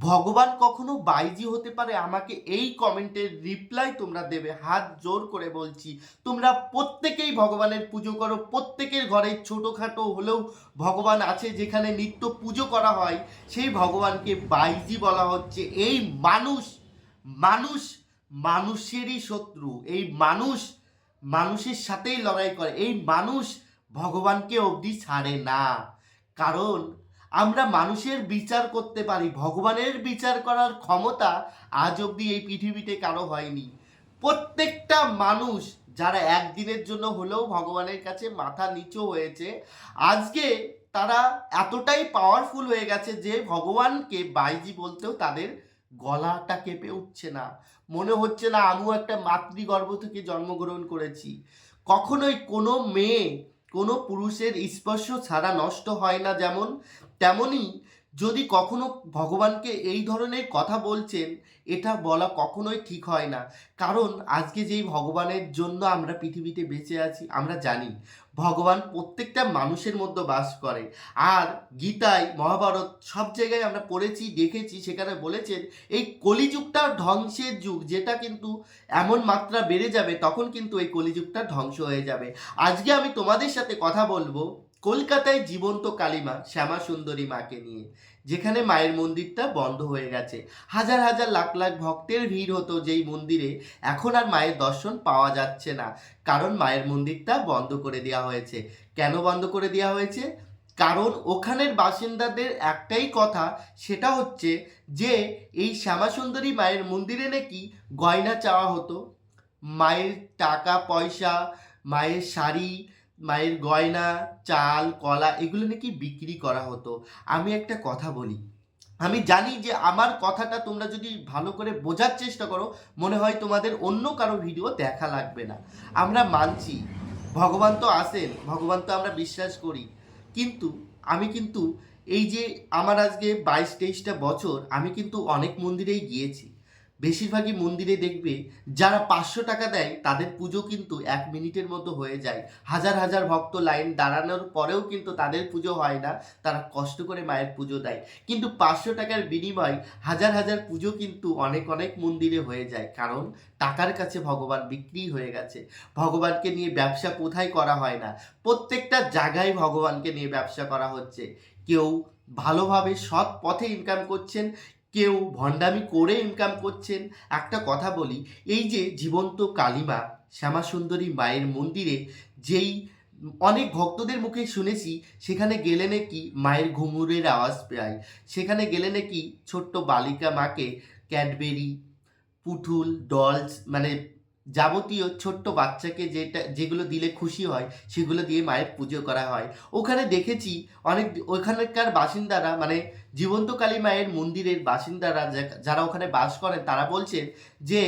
ভগবান কখনো বাইজি হতে পারে? আমাকে এই কমেন্টের রিপ্লাই তোমরা দেবে। হাত জোর করে বলছি। তোমরা প্রত্যেকেই ভগবানের পুজো করো। প্রত্যেকের ঘরে ছোটোখাটো হলেও ভগবান আছে যেখানে নিত্য পুজো করা হয়। সেই ভগবানকে বাইজি বলা হচ্ছে। এই মানুষ মানুষ মানুষেরই শত্রু। এই মানুষ মানুষের সাথেই লড়াই করে। এই মানুষ ভগবানকে অবধি ছাড়ে না। কারণ আমরা মানুষের বিচার করতে পারি, ভগবানের বিচার করার ক্ষমতা আজ অবধি এই পৃথিবীতে কারও হয়নি। প্রত্যেকটা মানুষ যারা একদিনের জন্য হলেও ভগবানের কাছে মাথা নিচু হয়েছে, আজকে তারা এতটাই পাওয়ারফুল হয়ে গেছে যে ভগবানকে বাইজি বলতেও তাদের গলাটা কেঁপে উঠছে না। মনে হচ্ছে না আমিও একটা মাতৃগর্ভ থেকে জন্মগ্রহণ করেছি। কখনোই কোনো মেয়ে কোনো পুরুষের স্পর্শ ছাড়া নষ্ট হয় না যেমন তেমনি যদি কখনো ভগবানকে এই ধরনের কথা বলছেন, এটা বলা কখনোই ঠিক হয় না। কারণ আজকে যেই ভগবানের জন্য আমরা পৃথিবীতে বেঁচে আছি, আমরা জানি ভগবান প্রত্যেকটা মানুষের মধ্যে বাস করে। আর গীতায়, মহাভারত সব জায়গায় আমরা পড়েছি, দেখেছি, সেখানে বলেছেন, এই কলিযুগটা ধ্বংসের যুগ, যেটা কিন্তু এমন মাত্রা বেড়ে যাবে, তখন কিন্তু এই কলিযুগটা ধ্বংস হয়ে যাবে। আজকে আমি তোমাদের সাথে কথা বলব কলকাতায় জীবন্ত কালিমা শ্যামা সুন্দরী মাকে নিয়ে, যেখানে মায়ের মন্দিরটা বন্ধ হয়ে গেছে। হাজার হাজার লাখ লাখ ভক্তের ভিড় হতো যেই মন্দিরে, এখন আর মায়ের দর্শন পাওয়া যাচ্ছে না, কারণ মায়ের মন্দিরটা বন্ধ করে দেওয়া হয়েছে। কেন বন্ধ করে দেওয়া হয়েছে? কারণ ওখানের বাসিন্দাদের একটাই কথা, সেটা হচ্ছে যে, এই শ্যামাসুন্দরী মায়ের মন্দিরে নাকি গয়না চাওয়া হতো। মায়ের টাকা পয়সা মায়ের শাড়ি মায়ের গয়না, চাল, কলা এগুলো নাকি বিক্রি করা হতো। আমি একটা কথা বলি। আমি জানি যে আমার কথাটা তোমরা যদি ভালো করে বোঝার চেষ্টা করো, মনে হয় তোমাদের অন্য কারও ভিডিও দেখা লাগবে না। আমরা মানছি। ভগবান তো আসেন ভগবান তো আমরা বিশ্বাস করি। কিন্তু আমি কিন্তু এই যে আমার আজকে বাইশ তেইশটা বছর, আমি কিন্তু অনেক মন্দিরেই গিয়েছি। বেশিরভাগই মন্দিরে দেখবে যারা পাঁচশো টাকা দেয়, তাদের পুজো কিন্তু এক মিনিটের মতো হয়ে যায়। হাজার হাজার ভক্ত লাইন দাঁড়ানোর পরেও কিন্তু তাদের পুজো হয় না, তারা কষ্ট করে মায়ের পুজো দেয়। কিন্তু পাঁচশো টাকার বিনিময় হাজার হাজার পুজো কিন্তু অনেক অনেক মন্দিরে হয়ে যায়, কারণ টাকার কাছে ভগবান বিক্রি হয়ে গেছে। ভগবানকে নিয়ে ব্যবসা কোথায় করা হয় না? প্রত্যেকটা জায়গায় ভগবানকে নিয়ে ব্যবসা করা হচ্ছে। কেউ ভালোভাবে সৎ পথে ইনকাম করছেন কেউ ভণ্ডামি করে ইনকাম করছেন। একটা কথা বলি, এই যে জীবন্ত কালিমা শ্যামাসুন্দরী মায়ের মন্দিরে যেই অনেক ভক্তদের মুখে শুনেছি, সেখানে গেলে নাকি মায়ের ঘুমুরের আওয়াজ পায় সেখানে গেলে নাকি ছোট্ট বালিকা মাকে ক্যাডবেরি, পুতুল, ডলস মানে যাবতীয় ছোট্ট বাচ্চাকে যেটা, যেগুলো দিলে খুশি হয়, সেগুলো দিয়ে মায়ের পুজো করা হয়। ওখানে দেখেছি অনেক, ওখানকার বাসিন্দারা মানে জীবন্ত কালী মায়ের মন্দিরের বাসিন্দারা যারা ওখানে বাস করেন, তারা বলছেন যে,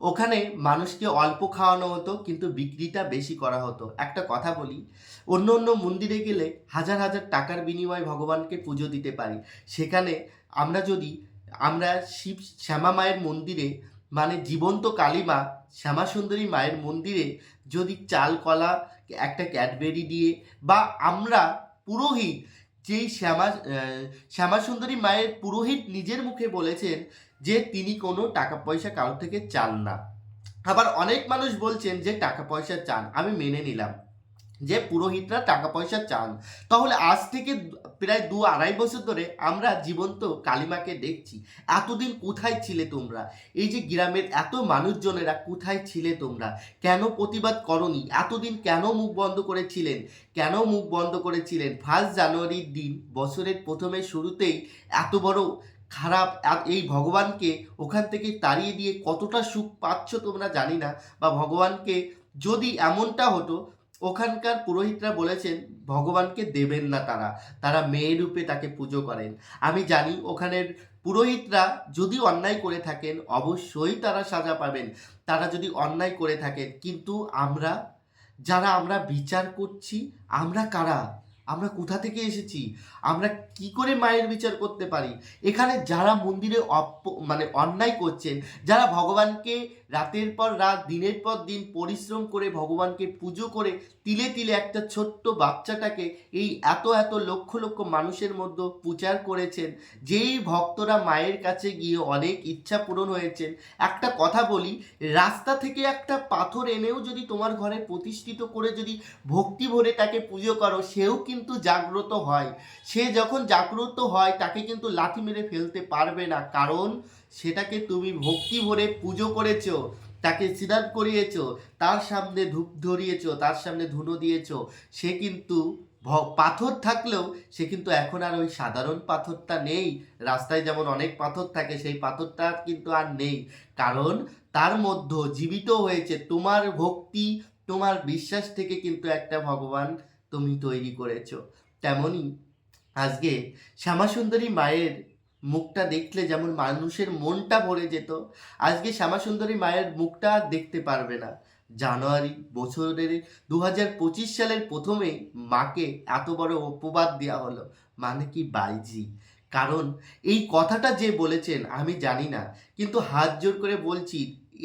ওখানে মানুষকে অল্প খাওয়ানো হতো, কিন্তু বিক্রিটা বেশি করা হতো। একটা কথা বলি, অন্য অন্য মন্দিরে গেলে হাজার হাজার টাকার বিনিময়ে ভগবানকে পুজো দিতে পারি। সেখানে আমরা যদি, আমরা শিব শ্যামা মায়ের মন্দিরে মানে জীবন্ত কালীমা শ্যামা সুন্দরী মায়ের মন্দিরে যদি চাল কলা একটা ক্যাডবেরি দিয়ে বা আমরা পুরোহিত যেই শ্যামা আহ, শ্যামা সুন্দরী মায়ের পুরোহিত নিজের মুখে বলেছেন যে তিনি কোনো টাকা পয়সা কারও থেকে চান না। আবার অনেক মানুষ বলছেন যে টাকা পয়সা চান আমি মেনে নিলাম। যে পুরোহিতরা টাকা পয়সা চান। তাহলে আজ থেকে প্রায় দু আড়াই বছর ধরে আমরা জীবন্ত কালিমাকে দেখছি। এতদিন কোথায় ছিলে তোমরা? এই যে গ্রামের এত মানুষজনেরা কোথায় ছিলে তোমরা? কেন প্রতিবাদ করনি? এতদিন কেন মুখ বন্ধ করেছিলেন? কেন মুখ বন্ধ করেছিলেন? ফার্স্ট জানুয়ারির দিন, বছরের প্রথমে শুরুতেই এত বড় খারাপ এই ভগবানকে ওখান থেকে তাড়িয়ে দিয়ে কতটা সুখ পাচ্ছ তোমরা জানি না। বা ভগবানকে যদি এমনটা হতো ওখানকার পুরোহিতরা বলেছেন, ভগবানকে দেবেন না তারা। তারা মেয়ে রূপে তাকে পুজো করেন। আমি জানি ওখানের পুরোহিতরা যদি অন্যায় করে থাকেন, অবশ্যই তারা সাজা পাবেন। তারা যদি অন্যায় করে থাকেন, কিন্তু আমরা, যারা আমরা বিচার করছি, আমরা কারা? আমরা কোথা থেকে এসেছি? আমরা কি করে মায়ের বিচার করতে পারি? এখানে যারা মন্দিরে অপ মানে অন্যায় করছেন, যারা ভগবানকে রাতের পর রাত, দিনের পর দিন পরিশ্রম করে ভগবানকে পুজো করে তিলে তিলে একটা ছোট্ট বাচ্চাটাকে এই এত এত লক্ষ লক্ষ মানুষের মধ্যে প্রচার করেছেন, যেই ভক্তরা মায়ের কাছে গিয়ে অনেক ইচ্ছা পূরণ হয়েছেন। একটা কথা বলি, রাস্তা থেকে একটা পাথর এনেও যদি তোমার ঘরে প্রতিষ্ঠিত করে যদি ভক্তি ভরে তাকে পুজো করো, সেও কিন্তু জাগ্রত হয়। সে যখন জাগ্রত হয়, তাকে কিন্তু লাথি মেরে ফেলতে পারবে না। কারণ সেটাকে তুমি ভক্তি ভরে পুজো করেছ, তাকে সিদাত করিয়েছো, তার সামনে ধূপ ধরিয়েছো, তার সামনে ধুনো দিয়েছ। সে কিন্তু পাথর থাকলেও সে কিন্তু এখন আর ওই সাধারণ পাথরটা নেই। রাস্তায় যেমন অনেক পাথর থাকে, সেই পাথরটা কিন্তু আর নেই। কারণ তার মধ্যে জীবিত হয়েছে তোমার ভক্তি, তোমার বিশ্বাস থেকে কিন্তু একটা ভগবান তুমি তৈরি করেছ। তেমনই আজকে শ্যামাসুন্দরী মায়ের মুখটা দেখলে যেমন মানুষের মনটা ভরে যেত, আজকে শ্যামাসুন্দরী মায়ের মুখটা দেখতে পারবে না। জানুয়ারি বছরের দু হাজার পঁচিশ সালের প্রথমে মাকে এত বড় অপবাদ দেওয়া হলো। মানে কি বাইজি? কারণ এই কথাটা যে বলেছেন আমি জানি না, কিন্তু হাত জোর করে বলছি,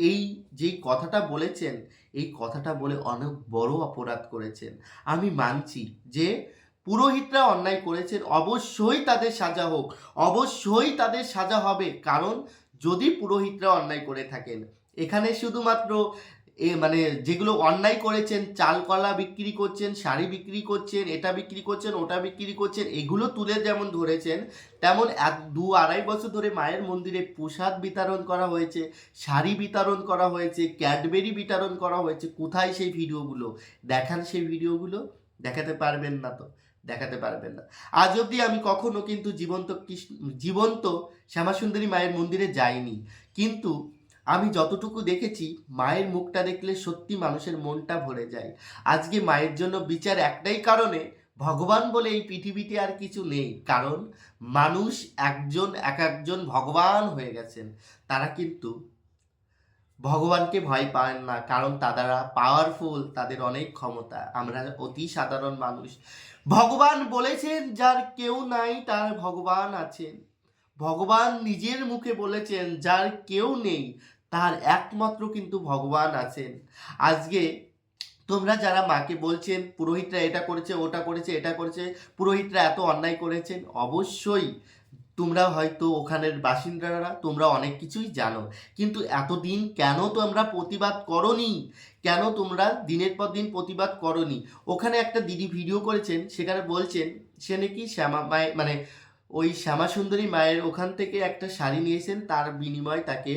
এই যেই কথাটা বলেছেন এই কথাটা বলে অনেক বড় অপরাধ করেছেন। আমি মানছি যে পুরোহিতরা অন্যায় করেছেন, অবশ্যই তাদের সাজা হোক, অবশ্যই তাদের সাজা হবে। কারণ যদি পুরোহিতরা অন্যায় করে থাকেন, এখানে শুধুমাত্র এ মানে যেগুলো অন্যায় করেছেন চাল কলা বিক্রি করছেন, শাড়ি বিক্রি করছেন, এটা বিক্রি করছেন, ওটা বিক্রি করছেন, এগুলো তুলে যেমন ধরেছেন, তেমন এক দু আড়াই বছর ধরে মায়ের মন্দিরে প্রসাদ বিতরণ করা হয়েছে, শাড়ি বিতরণ করা হয়েছে, ক্যাডবেরি বিতরণ করা হয়েছে। কোথায় সেই ভিডিওগুলো? দেখান সেই ভিডিওগুলো। দেখাতে পারবেন না তো? দেখাতে পারবেন না। আজ অবধি আমি কখনো কিন্তু জীবন্ত কৃষ্ণ, জীবন্ত শ্যামাসুন্দরী মায়ের মন্দিরে যাইনি। কিন্তু আমি যতটুকু দেখেছি, মায়ের মুখটা দেখলে সত্যি মানুষের মনটা ভরে যায়। আজকে মায়ের জন্য বিচার একটাই কারণে ভগবান বলে এই পৃথিবীতে আর কিছু নেই। কারণ মানুষ একজন, এক একজন ভগবান হয়ে গেছেন। তারা কিন্তু ভগবানকে ভয় পান না, কারণ তারা পাওয়ারফুল তাদের অনেক ক্ষমতা। আমরা অতি সাধারণ মানুষ। ভগবান বলেছেন, যার কেউ নাই, তার ভগবান আছেন। ভগবান নিজের মুখে বলেছেন, যার কেউ নেই তার একমাত্র কিন্তু ভগবান আছেন। আজকে তোমরা যারা মাকে বলছেন, পুরোহিতরা এটা করেছে, ওটা করেছে, এটা করেছে, পুরোহিতরা এত অন্যায় করেছেন, অবশ্যই তোমরা হয়তো ওখানের বাসিন্দারা, তোমরা অনেক কিছুই জানো। কিন্তু এতদিন কেন তোমরা প্রতিবাদ করনি? কেন তোমরা দিনের পর দিন প্রতিবাদ করনি? ওখানে একটা দিদি ভিডিও করেছেন, সেখানে বলছেন, সে নাকি শ্যামা মায়ের মানে ওই শ্যামা সুন্দরী মায়ের ওখান থেকে একটা শাড়ি নিয়েছেন, তার বিনিময়ে তাকে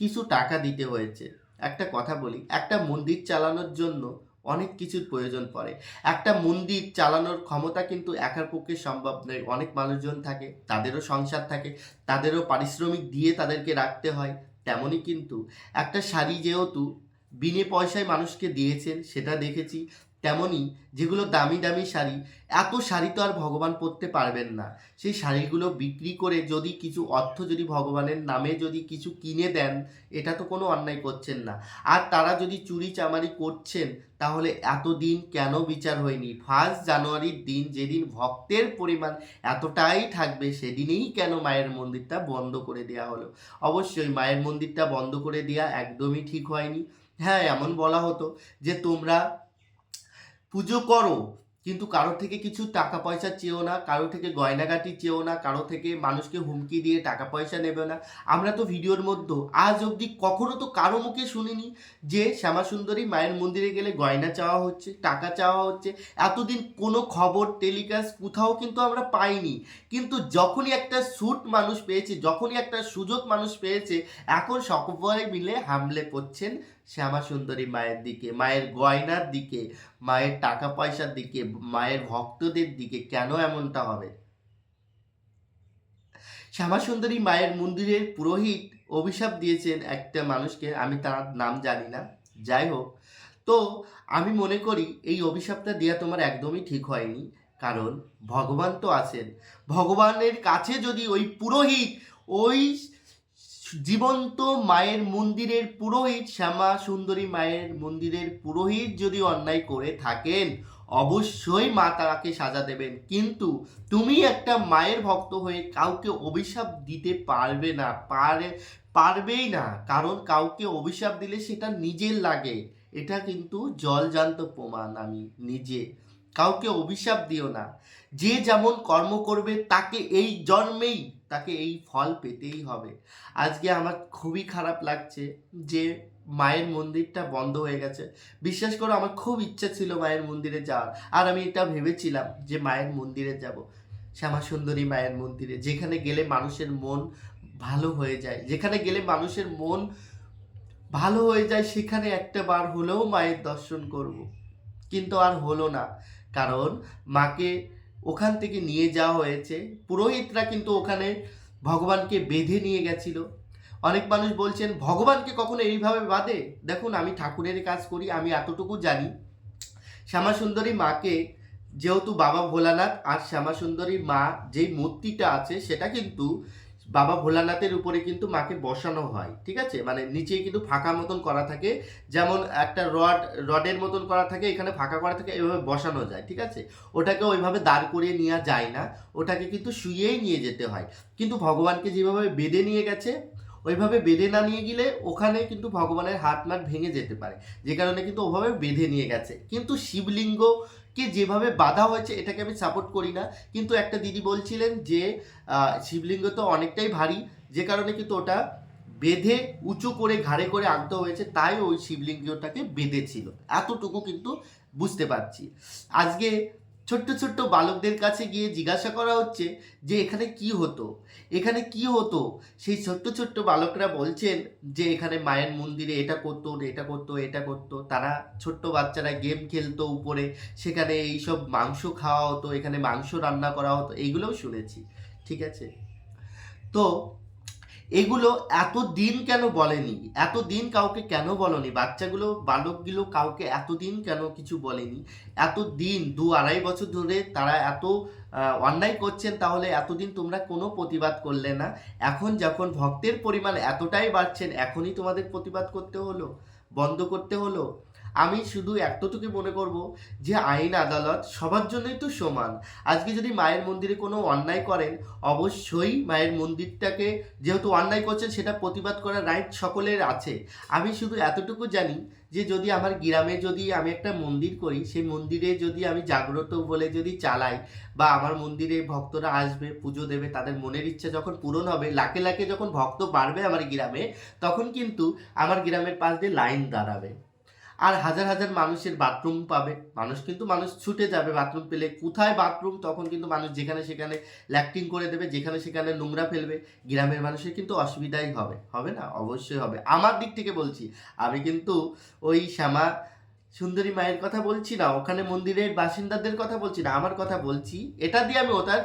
কিছু টাকা দিতে হয়েছে। একটা কথা বলি, একটা মন্দির চালানোর জন্য অনেক কিছুর প্রয়োজন পড়ে। একটা মন্দির চালানোর ক্ষমতা কিন্তু একার পক্ষে সম্ভব নয়। অনেক মানুষজন থাকে, তাদেরও সংসার থাকে, তাদেরও পারিশ্রমিক দিয়ে তাদেরকে রাখতে হয়, তেমনই কিন্তু একটা শাড়ি যেহেতু বিনে পয়সায় মানুষকে দিয়েছেন, সেটা দেখেছি। তেমনই যেগুলো দামি দামি শাড়ি, এত শাড়ি তো আর ভগবান পরতে পারবেন না। সেই শাড়িগুলো বিক্রি করে যদি কিছু অর্থ যদি ভগবানের নামে যদি কিছু কিনে দেন, এটা তো কোনো অন্যায় করছেন না। আর তারা যদি চুরি চামারি করছেন, তাহলে এতদিন কেন বিচার হয়নি? ফার্স্ট জানুয়ারির দিন যেদিন ভক্তের পরিমাণ এতটাই থাকবে, সেদিনেই কেন মায়ের মন্দিরটা বন্ধ করে দেওয়া হলো? অবশ্যই মায়ের মন্দিরটা বন্ধ করে দেওয়া একদমই ঠিক হয়নি। হ্যাঁ এমন বলা হতো যে তোমরা পুজো করো। কিন্তু কারও থেকে কিছু টাকা পয়সা চেয়েও না, কারও থেকে গয়নাগাটি চেয়েও না, কারও থেকে মানুষকে হুমকি দিয়ে টাকা পয়সা নেবে না। আমরা তো ভিডিওর মধ্যে আজ অবধি কখনো তো কারও মুখে শুনিনি যে শ্যামাসুন্দরী মায়ের মন্দিরে গেলে গয়না চাওয়া হচ্ছে, টাকা চাওয়া হচ্ছে। এতদিন কোনো খবর, টেলিকাস্ট কোথাও কিন্তু আমরা পাইনি। কিন্তু যখনই একটা স্যুট মানুষ পেয়েছে, যখনই একটা সুযোগ মানুষ পেয়েছে, এখন সকলে মিলে হামলে পড়ছেন শ্যামা সুন্দরী মায়ের দিকে, মায়ের গয়নার দিকে, মায়ের টাকা পয়সার দিকে মায়ের ভক্তদের দিকে কেন এমনটা হবে? শ্যামা সুন্দরী মায়ের মন্দিরের পুরোহিত অভিশাপ দিয়েছেন একটা মানুষকে, আমি তার নাম জানি না, যাই হোক। তো আমি মনে করি এই অভিশাপটা দেওয়া তোমার একদমই ঠিক হয়নি, কারণ ভগবান তো আছেন। ভগবানের কাছে যদি ওই পুরোহিত, ওই জীবন্ত মায়ের মন্দিরের পুরোহিত শ্যামা সুন্দরী মায়ের মন্দিরের পুরোহিত যদি অন্যায় করে থাকেন অবশ্যই মা তারাকে সাজা দেবেন। কিন্তু তুমি একটা মায়ের ভক্ত হয়ে কাউকে অভিশাপ দিতে পারবে না, পারে পারবেই না। কারণ কাউকে অভিশাপ দিলে সেটা নিজের লাগে। এটা কিন্তু জলজান্ত প্রমাণ আমি নিজে। কাউকে অভিশাপ দিও না। যে যেমন কর্ম করবে তাকে এই জন্মেই, তাকে এই ফল পেতেই হবে। আজকে আমার খুবই খারাপ লাগছে যে মায়ের মন্দিরটা বন্ধ হয়ে গেছে। বিশ্বাস করো, আমার খুব ইচ্ছা ছিল মায়ের মন্দিরে যাওয়ার। আর আমি এটা ভেবেছিলাম যে মায়ের মন্দিরে যাব। শ্যামা সুন্দরী মায়ের মন্দিরে, যেখানে গেলে মানুষের মন ভালো হয়ে যায়। যেখানে গেলে মানুষের মন ভালো হয়ে যায়, সেখানে একটা বার হলেও মায়ের দর্শন করব। কিন্তু আর হলো না। কারণ মাকে ওখান থেকে নিয়ে যাওয়া হয়েছে। পুরোহিতরা কিন্তু ওখানে ভগবানকে বেঁধে নিয়ে গেছিল। অনেক মানুষ বলছেন, ভগবানকে কখনো এইভাবে বাঁধে দেখুন, আমি ঠাকুরের কাজ করি, আমি এতটুকু জানি। শ্যামাসুন্দরী মাকে যেহেতু বাবা ভোলানাথ, আর শ্যামা সুন্দরী মা যেই মূর্তিটা আছে, সেটা কিন্তু বাবা ভোলানাথের উপরে কিন্তু মাকে বসানো হয়, ঠিক আছে? মানে নিচে কিন্তু ফাঁকা মতন করা থাকে, যেমন একটা রড, রডের মতন করা থাকে, এখানে ফাঁকা করা থাকে, এভাবে বসানো যায়, ঠিক আছে? ওটাকে ওইভাবে দাঁড় করিয়ে নেওয়া যায় না, ওটাকে কিন্তু শুয়েই নিয়ে যেতে হয়। কিন্তু ভগবানকে যেভাবে বেঁধে নিয়ে গেছে ওইভাবে বেঁধে না নিয়ে গেলে ওখানে কিন্তু ভগবানের হাত মাট ভেঙে যেতে পারে। যে কারণে কিন্তু ওভাবে বেঁধে নিয়ে গেছে। কিন্তু শিবলিঙ্গকে যেভাবে বাধা হয়েছে, এটাকে আমি সাপোর্ট করি না। কিন্তু একটা দিদি বলছিলেন যে শিবলিঙ্গ তো অনেকটাই ভারী, যে কারণে কিন্তু ওটা বেঁধে উঁচু করে, ঘাড়ে করে আনতে হয়েছে, তাই ওই শিবলিঙ্গটাকে বেঁধেছিল। এতটুকু কিন্তু বুঝতে পারছি। আজকে ছোট্ট ছোট্ট বালকদের কাছে গিয়ে জিজ্ঞাসা করা হচ্ছে যে এখানে কি হতো? এখানে কি হতো? সেই ছোট্ট ছোট্ট বালকরা বলছেন যে এখানে মায়ের মন্দিরে এটা করতো এটা করতো এটা করতো। তারা ছোট্ট বাচ্চারা গেম খেলতো উপরে, সেখানে এইসব মাংস খাওয়া হতো, এখানে মাংস রান্না করা হতো, এইগুলোও শুনেছি। ঠিক আছে? তো এগুলো এত দিন কেন বলেনি? এত দিন কাউকে কেন বলনি? বাচ্চাগুলো, বালকগুলো কাউকে এত দিন কেন কিছু বলেনি? এত দিন দু আড়াই বছর ধরে তারা এত অন্যায় করছেন, তাহলে এতদিন তোমরা কোনো প্রতিবাদ করলে না? এখন যখন ভক্তের পরিমাণ এতটাই বাড়ছেন, এখনই তোমাদের প্রতিবাদ করতে হলো? বন্ধ করতে হলো? আমি শুধু এতটুকু মনে করব যে আইন, আদালত সবার জন্যই তো সমান। আজকে যদি মায়ের মন্দিরে কোনো অন্যায় করেন, অবশ্যই মায়ের মন্দিরটাকে যেহেতু অন্যায় করছেন, সেটা প্রতিবাদ করার রাইট সকলের আছে। আমি শুধু এতটুকু জানি যে যদি আমার গ্রামে যদি আমি একটা মন্দির করি, সেই মন্দিরে যদি আমি জাগ্রত বলে যদি চালাই বা আমার মন্দিরে ভক্তরা আসবে, পুজো দেবে, তাদের মনের ইচ্ছা যখন পূরণ হবে, লাখে লাখে যখন ভক্ত বাড়বে আমার গ্রামে, তখন কিন্তু আমার গ্রামের পাশ দিয়ে লাইন দাঁড়াবে। আর হাজার হাজার মানুষের বাথরুম পাবে। মানুষ কিন্তু মানুষ ছুটে যাবে বাথরুম পেলে। কোথায় বাথরুম তখন কিন্তু মানুষ যেখানে সেখানে ল্যাক্টিং করে দেবে, যেখানে সেখানে নোংরা ফেলবে। গ্রামের মানুষের কিন্তু অসুবিধাই হবে। হবে না? অবশ্যই হবে। আমার দিক থেকে বলছি, আমি কিন্তু ওই শ্যামা সুন্দরী মায়ের কথা বলছি না, ওখানে মন্দিরের বাসিন্দাদের কথা বলছি না, আমার কথা বলছি। এটা দিয়ে আমি ওটার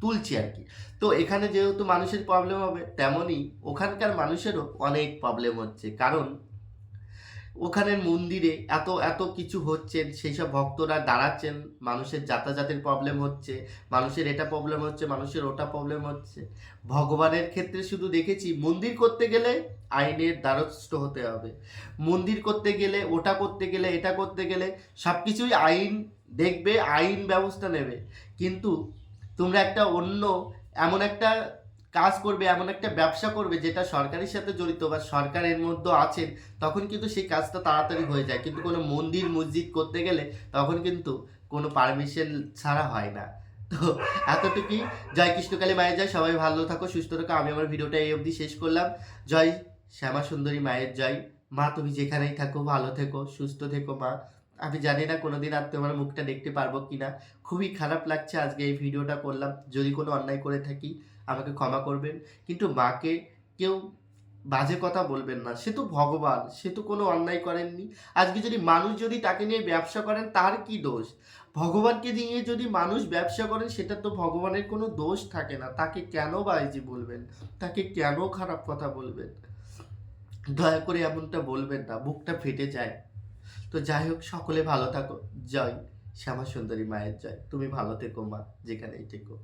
তুলছি আর কি। তো এখানে যেহেতু মানুষের প্রবলেম হবে তেমনই ওখানকার মানুষেরও অনেক প্রবলেম হচ্ছে। কারণ ওখানের মন্দিরে এত এত কিছু হচ্ছেন সেই সব ভক্তরা দাঁড়াচ্ছেন, মানুষের যাতায়াতের প্রবলেম হচ্ছে, মানুষের এটা প্রবলেম হচ্ছে, মানুষের ওটা প্রবলেম হচ্ছে। ভগবানের ক্ষেত্রে শুধু দেখেছি, মন্দির করতে গেলে আইনের দ্বারস্থ হতে হবে। মন্দির করতে গেলে, ওটা করতে গেলে, এটা করতে গেলে সব কিছুই আইন দেখবে, আইন ব্যবস্থা নেবে। কিন্তু তোমরা একটা অন্য, এমন একটা কাজ করবে, এমন একটা ব্যবসা করবে যেটা সরকারের সাথে জড়িত বা সরকারের মধ্যে আছেন, তখন কিন্তু সেই কাজটা তাড়াতাড়ি হয়ে যায়। কিন্তু কোনো মন্দির মসজিদ করতে গেলে তখন কিন্তু কোনো পারমিশন ছাড়া হয় না। তো এতটুকুই। জয় কৃষ্ণকালী মায়ের জয়। সবাই ভালো থাকো, সুস্থ থাকো। আমি আমার ভিডিওটা এই অবধি শেষ করলাম। জয় শ্যামা সুন্দরী মায়ের জয়। মা, তুমি যেখানেই থাকো, ভালো থেকো, সুস্থ থেকো মা। আমি জানি না কোনোদিন আর তোমার মুখটা দেখতে পারব কিনা। খুবই খারাপ লাগছে আজকে এই ভিডিওটা করলাম। যদি কোনো অন্যায় করে থাকি আমাকে ক্ষমা করবেন। কিন্তু মাকে কেউ বাজে কথা বলবেন না। সে তো ভগবান, সে তো কোনো অন্যায় করেননি। আজকে যদি মানুষ যদি তাকে নিয়ে ব্যবসা করেন, তার কি দোষ? ভগবানকে নিয়ে যদি মানুষ ব্যবসা করেন, সেটা তো ভগবানের কোনো দোষ থাকে না। তাকে কেন বাইজি বলবেন? তাকে কেন খারাপ কথা বলবেন? দয়া করে এমনটা বলবেন না, বুকটা ফেটে যায়। তো যাই হোক, সকলে ভালো থাকো। জয় শ্যামা সুন্দরী মায়ের জয়। তুমি ভালো থেকো মা, যেখানেই থেকো।